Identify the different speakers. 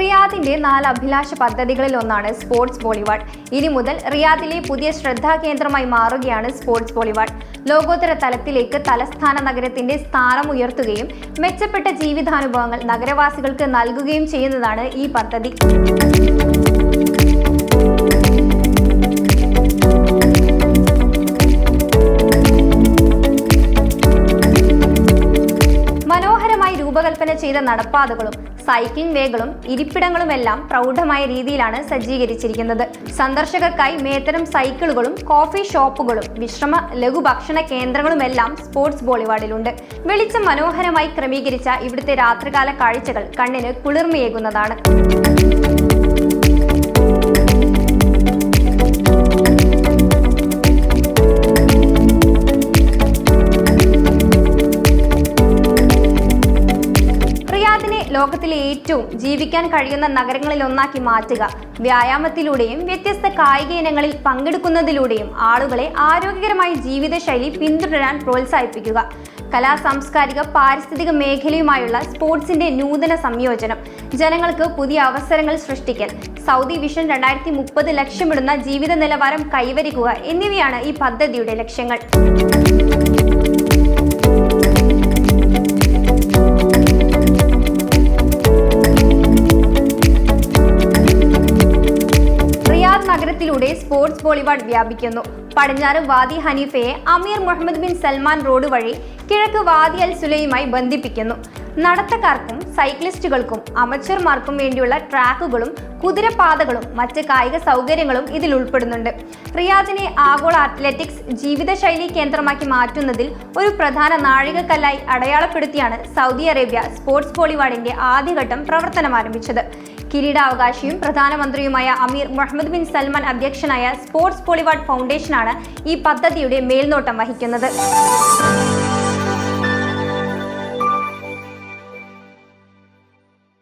Speaker 1: റിയാദിന്റെ നാല് അഭിലാഷ പദ്ധതികളിൽ ഒന്നാണ് സ്പോർട്സ് ബോളിവുഡ്. ഇനി മുതൽ റിയാദിലെ പുതിയ ശ്രദ്ധാകേന്ദ്രമായി മാറുകയാണ് സ്പോർട്സ് ബോളിവുഡ്. ലോകോത്തര തലത്തിലേക്ക് തലസ്ഥാന നഗരത്തിന്റെ സ്ഥാനം ഉയർത്തുകയും മെച്ചപ്പെട്ട ജീവിതാനുഭവങ്ങൾ നഗരവാസികൾക്ക് നൽകുകയും ചെയ്യുന്നതാണ് ഈ പദ്ധതി. രൂപകൽപ്പന ചെയ്ത നടപ്പാതകളും സൈക്ലിംഗ് വേകളും ഇരിപ്പിടങ്ങളുമെല്ലാം പ്രൗഢമായ രീതിയിലാണ് സജ്ജീകരിച്ചിരിക്കുന്നത്. സന്ദർശകർക്കായി മേത്തരം സൈക്കിളുകളും കോഫി ഷോപ്പുകളും വിശ്രമ ലഘുഭക്ഷണ കേന്ദ്രങ്ങളുമെല്ലാം സ്പോർട്സ് ബോളിവാർഡിലുണ്ട്. വെളിച്ചം മനോഹരമായി ക്രമീകരിച്ച ഇവിടുത്തെ രാത്രികാല കാഴ്ചകൾ കണ്ണിന് കുളിർമയേകുന്നതാണ്. ലോകത്തിലെ ഏറ്റവും ജീവിക്കാൻ കഴിയുന്ന നഗരങ്ങളിൽ ഒന്നാക്കി മാറ്റുക. വ്യായാമത്തിലൂടെയും വ്യത്യസ്ത കായിക ഇനങ്ങളിൽ പങ്കെടുക്കുന്നതിലൂടെയും ആളുകളെ ആരോഗ്യകരമായ ജീവിതശൈലി പിന്തുടരാൻ പ്രോത്സാഹിപ്പിക്കുക. കലാ സാംസ്കാരിക പാരിസ്ഥിതിക മേഖലയുമായുള്ള സ്പോർട്സിന്റെ നൂതന സംയോജനം ജനങ്ങൾക്ക് പുതിയ അവസരങ്ങൾ സൃഷ്ടിക്കൽ സൗദി വിഷൻ രണ്ടായിരത്തി മുപ്പത് ലക്ഷ്യമിടുന്ന ജീവിത നിലവാരം കൈവരിക്കുക എന്നിവയാണ് ഈ പദ്ധതിയുടെ ലക്ഷ്യങ്ങൾ. നഗരത്തിലൂടെ സ്പോർട്സ് ബോളിവാർഡ് വ്യാപിക്കുന്നു. പടിഞ്ഞാറ് വാദി ഹനീഫയെ Amir Muhammad bin Salman road വഴി കിഴക്ക് വാദി അൽ സുലയുമായി ബന്ധിപ്പിക്കുന്നു. നടത്തക്കാർക്കും സൈക്ലിസ്റ്റുകൾക്കും അമച്ചർമാർക്കും വേണ്ടിയുള്ള ട്രാക്കുകളും കുതിരപാതകളും മറ്റ് കായിക സൗകര്യങ്ങളും ഇതിൽ ഉൾപ്പെടുന്നുണ്ട്. റിയാദിനെ ആഗോള അത്ലറ്റിക്സ് ജീവിതശൈലി കേന്ദ്രമാക്കി മാറ്റുന്നതിൽ ഒരു പ്രധാന നാഴികക്കല്ലായി അടയാളപ്പെടുത്തിയാണ് സൗദി അറേബ്യ സ്പോർട്സ് ബോളിവാർഡിന്റെ ആദ്യഘട്ടം പ്രവർത്തനം ആരംഭിച്ചത് കിരീടാവകാശിയും പ്രധാനമന്ത്രിയുമായ അമീർ മുഹമ്മദ് ബിൻ സൽമാൻ അധ്യക്ഷനായ സ്പോർട്സ് പോളിവാർഡ് ഫൗണ്ടേഷനാണ് ഈ പദ്ധതിയുടെ മേൽനോട്ടം വഹിക്കുന്നത്.